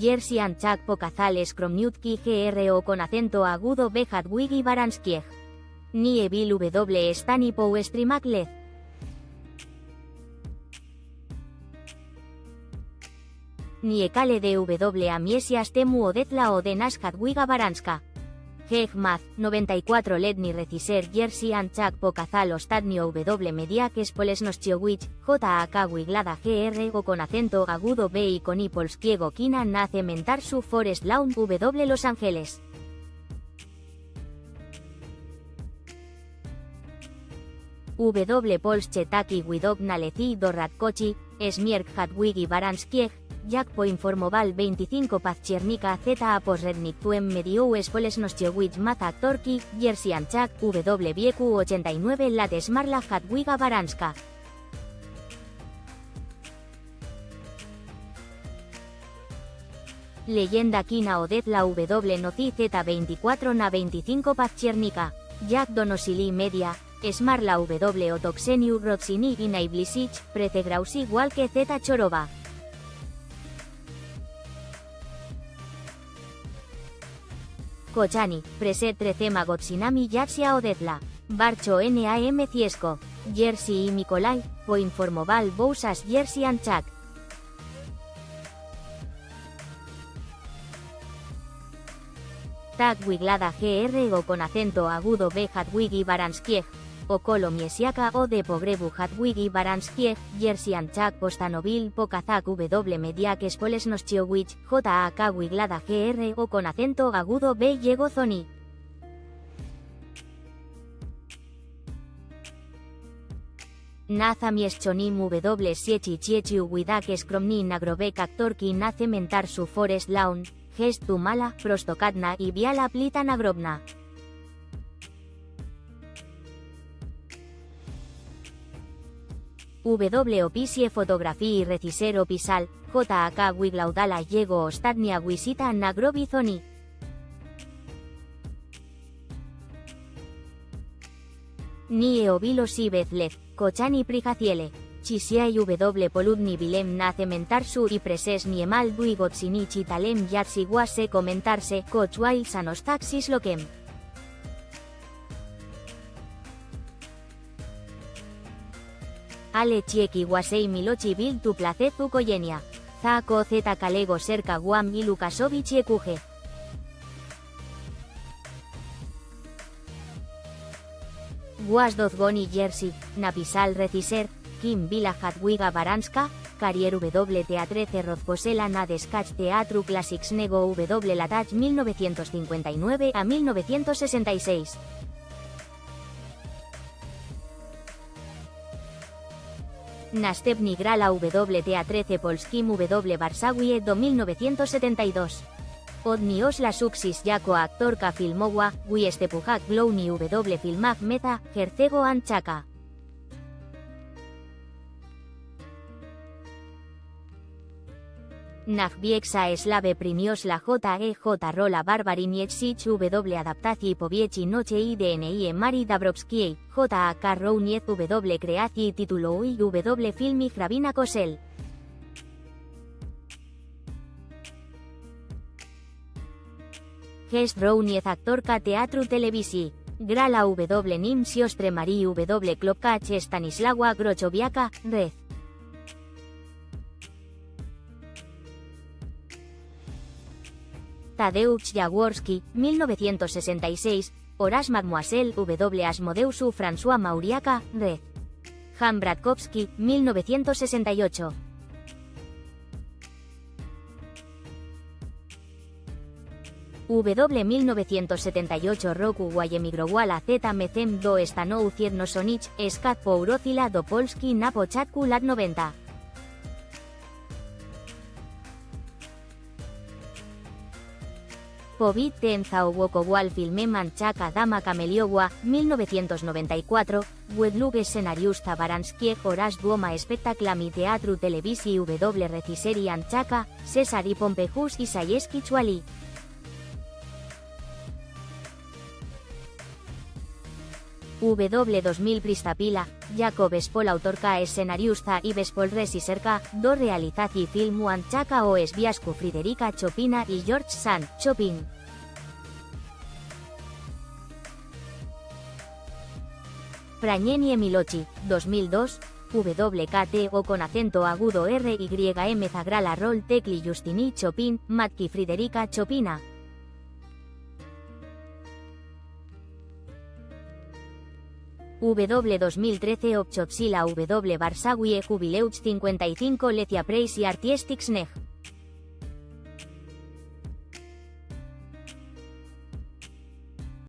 Jersey Anchak Pokazales Kromniutki GRO con acento agudo Bejat Wigi Baranskieg. Ni Evil W Stani Pouestrimaklez. Ni Ekale de W Amiesias Temu Odetla o de Naskat Wiga Baranska. Hegmaz, 94 Letni Reciser Jersey Anchak Pokazal Ostadnio W Mediak Polesnoschiowicz, JAK Wiglada GR o con acento agudo B y con Ipolskiego Kina nace Mentarsu Forest Lawn W Los Ángeles. W Polsche Taki Widok Naleci Dorratkochi, Smierk Hatwigi Baranskieg, Jakpo informoval 25 Pazchernika Z Aposrednik Tuem Mediu Spolesnostiowicz Maza Torki, Jersey Anchak, WBQ 89 Lates Marla Hatwiga Baranska. Leyenda Kina Odetla W Noci Z24 Na 25 Pazchernika, Jack Donosili Media, Smarla W Otoxeniu Rotsini Gina Iblisich, Precegrausi Walke Z Chorova. Kochani, Preset Trecema Gotsinami Yatsia Odetla, Barcho NAM Ciesco, Jersey y Mikolai, Poinformoval Bousas Jersey Anchak. Tag Wiglada GR o con acento agudo B Hatwigi Baranskieg, Okolo Miesiaka o de Pogrebu Hatwigi Baranskieg, Jersey Anchak Postanovil Pokazak W Mediak Spolesnoschiowicz, JAK Wiglada GR o con acento agudo B Llegó Zoni. Naza Mieschonim W Siechi Chiechi Widak Skromni Nagrobek Aktorki Nace Mentar Su Forest Lawn, Gestu Mala, Prostokatna y Viala Plita Nagrobna. W Opisie Fotografía y Reciser Opisal, JAK Wiglaudala Yego Ostadnia Wisita Nagrovizoni. Ni Eovilo Sibezlev, Kochani Prijaciele. Chisiai W Poludni Vilem Nace Mentarsu y Preses Niemal Duigotsini Chitalem Yatsiguase Comentarse Cochwail Sanostaxis Loquem. Ale Chieki Wasei Milochi Bil Tu Koyenia. Zako Z Kalego Cerca Guam y Lukasovich Ekuge. Guas Dozgoni Jersey, Napisal Reciser, Kim Vila Hatwiga Baranska, Carrier W Teatre Cerrozposela na Deskach Teatru Classics Nego W Latach 1959 a 1966. Nastepni Grala W Teatrece Polskim W Varsawie do 1972. Odni Osla Suxis Jako Aktorka Filmowa, Wiestepujak Glowni W Filmag Meza, Hercego Anchaka. Nagviexa Slave Primios la JEJ Rola Barbarinietsich W Adaptaci Poviechi Noche IDNI Mari Dabrowski, JAK Rouniez W Creaci Título y W Filmi Gravina Kosel. Gest Rouniez Actorka Teatru Televisi. Grala W Nim Siostre Mari W Klopkach Stanislawa Grochoviaka, Red. Tadeusz Jaworski, 1966, Horace Mademoiselle W. Asmodeusu François Mauriaca, Red. Han Bradkowski, 1968. W 1978 Roku Guayemigrowala Z Mecem do Stanou Ciednosonich, Skat Pourocila do Polski na początku lat 90. Povit Tenza Wokowal Filme Manchaka Dama Cameliowa, 1994, Wedluge Scenarius Tabaranskiek Horas Duoma Spectaclami Teatru Televisi W Reciseri Anchaka, Cesari Pompejus y Sayeski Chuali. W2000 Pristapila, Jacob Espol autorka escenariusta y Bespol resiserka, do realizaci filmu Anchaka o Esbiasku Friderica Chopina y George Sand, Chopin. Prañeni Emilochi, 2002, WKT o con acento agudo R Y M Zagrala Roll Tecli Justini Chopin, Matki Friderica Chopina. W2013 Obchopsila W Varsawie Jubileuch 55 Lecia Preis y Artiestics Neg.